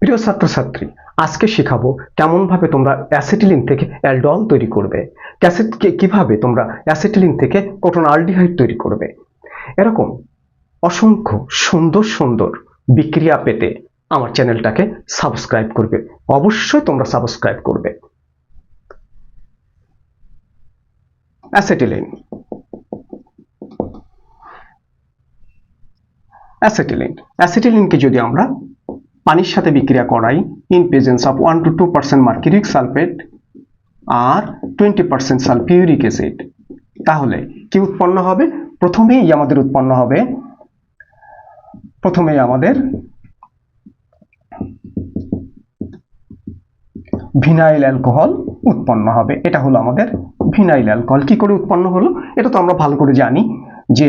প্রিয় ছাত্রছাত্রী, আজকে শেখাবো কেমনভাবে তোমরা অ্যাসিটিলিন থেকে অ্যালডল তৈরি করবে ক্যাসেট কীভাবে তোমরা অ্যাসিটিলিন থেকে কটন আলডিহাইড তৈরি করবে। এরকম অসংখ্য সুন্দর সুন্দর বিক্রিয়া পেতে আমার চ্যানেলটাকে সাবস্ক্রাইব করবে, অবশ্যই তোমরা সাবস্ক্রাইব করবে। অ্যাসিটিলিন। অ্যাসিটিলিন। অ্যাসিটিলিনকে যদি আমরা পানির সাথে বিক্রিয়া করাই in presence of one to two percent mercuric sulphate R twenty percent sulphuric acid তাহলে কি উৎপন্ন হবে? প্রথমেই আমাদের উৎপন্ন হবে, প্রথমেই আমাদের ভিনাইল অ্যালকোহল উৎপন্ন হবে। এটা হলো আমাদের ভিনাইল অ্যালকোহল কি করে উৎপন্ন হলো? এটা তো আমরা ভালো করে জানি যে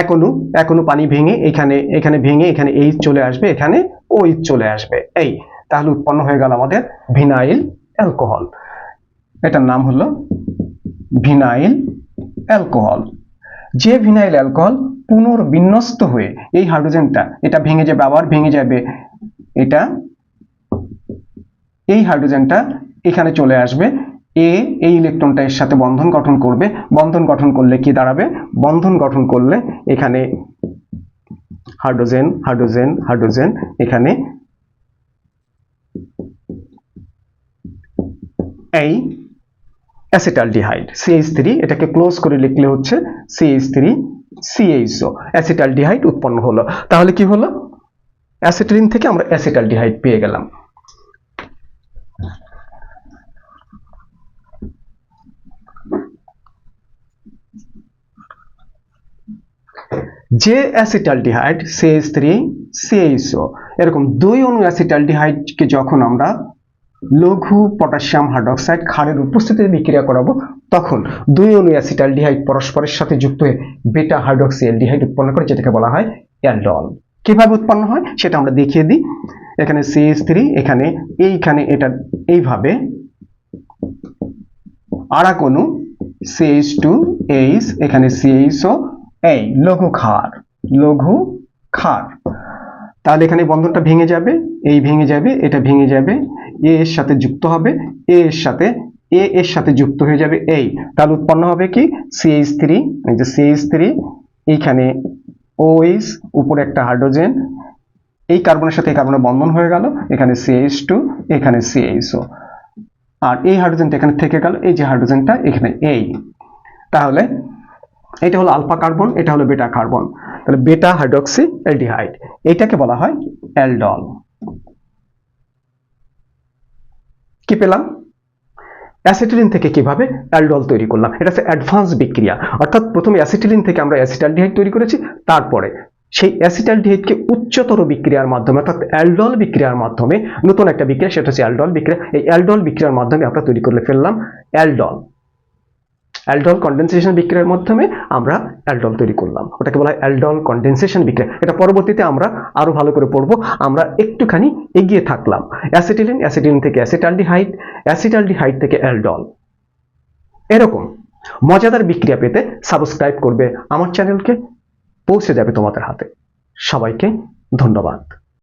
এক অণু এক অণু পানি ভেঙে এখানে এখানে ভেঙে, এখানে এইচ চলে আসবে, এখানে ওইচ চলে আসবে। এই, তাহলে উৎপন্ন হয়ে গেল আমাদের ভিনাইল অ্যালকোহল। এটার নাম হলো ভিনাইল অ্যালকোহল। যে ভিনাইল অ্যালকোহল পুনর্বিন্যস্ত হয়ে এই হাইড্রোজেনটা, এটা ভেঙে যাবে, আবার ভেঙে যাবে, এটা এই হাইড্রোজেনটা এখানে চলে আসবে। এ, এই ইলেকট্রনটা এর সাথে বন্ধন গঠন করবে। বন্ধন গঠন করলে কি দাঁড়াবে? বন্ধন গঠন করলে এখানে হাইড্রোজেন হাইড্রোজেন হাইড্রোজেন এখানে এই অ্যাসিটালডিহাইড সিএইচ থ্রি এটাকে ক্লোজ করে লিখলে হচ্ছে সিএইচ থ্রি সিএইচও অ্যাসিটালডিহাইড উৎপন্ন হলো। তাহলে কি হলো? অ্যাসিটিলিন থেকে আমরা অ্যাসিটালডিহাইড পেয়ে গেলাম। যে অ্যাসিটালডিহাইড সিএইচ থ্রি সিএইচও এরকম দুই অণু অ্যাসিটালডিহাইডকে যখন আমরা লঘু পটাশিয়াম হাইড্রোক্সাইড ক্ষারের উপস্থিতিতে বিক্রিয়া করাবো, তখন দুই অনু অ্যাসিটালডিহাইড পরস্পরের সাথে যুক্ত হয়ে বেটা হাইড্রোক্সি অ্যালডিহাইড উৎপন্ন করে, যেটাকে বলা হয় অ্যালডল। কীভাবে উৎপন্ন হয়? সেটা আমরা দেখিয়ে দিই। এখানে সিএইচ থ্রি এখানে এইখানে এটা এইভাবে। আর অণু সিএইচ টু এইচ এখানে সিএইচও এই লঘু ক্ষার। লঘু ক্ষার। তাহলে এখানে বন্ধনটা ভেঙে যাবে, এই ভেঙে যাবে, এটা ভেঙে যাবে, এ এর সাথে যুক্ত হবে, এ এর সাথে, এ এর সাথে যুক্ত হয়ে যাবে এই। তাহলে উৎপন্ন হবে কি? সিএইচ থ্রি এই যে সিএইচ থ্রি এইখানে ওএইচ উপরে একটা হাইড্রোজেন, এই কার্বনের সাথে এই কার্বনের বন্ধন হয়ে গেল, এখানে সিএইচ টু এখানে সিএইচও আর এই হাইড্রোজেনটা এখানে থেকে গেল, এই যে হাইড্রোজেনটা এখানে এই। তাহলে এটা হলো আলফা কার্বন, এটা হলো বেটা কার্বন। তাহলে বেটা হাইড্রক্সি অ্যালডিহাইড এটাকে বলা হয় অ্যালডল কি পেলাম? অ্যাসিটিলিন থেকে কীভাবে অ্যালডল তৈরি করলাম? এটা হচ্ছে অ্যাডভান্স বিক্রিয়া। অর্থাৎ প্রথমে অ্যাসিটিলিন থেকে আমরা অ্যাসিটালডিহাইড তৈরি করেছি, তারপরে সেই অ্যাসিটালডিহাইডকে উচ্চতর বিক্রিয়ার মাধ্যমে, অর্থাৎ অ্যালডল বিক্রিয়ার মাধ্যমে, নতুন একটা বিক্রিয়া, সেটা হচ্ছে অ্যালডল বিক্রিয়া। এই অ্যালডল বিক্রিয়ার মাধ্যমে আমরা তৈরি করে ফেললাম অ্যালডল অ্যালডল কন্ডেনসেশন বিক্রিয়ার মাধ্যমে আমরা অ্যালডল তৈরি করলাম। ওটাকে বলা হয় অ্যালডল কন্ডেনসেশন বিক্রিয়া। এটা পরবর্তীতে আমরা আরও ভালো করে পড়ব। আমরা একটুখানি এগিয়ে থাকলাম। অ্যাসিটিলিন অ্যাসিটিলিন থেকে অ্যাসিটালডিহাইড অ্যাসিটালডিহাইড থেকে অ্যালডল এরকম মজাদার বিক্রিয়া পেতে সাবস্ক্রাইব করবে আমার চ্যানেলকে, পৌঁছে যাবে তোমাদের হাতে। সবাইকে ধন্যবাদ।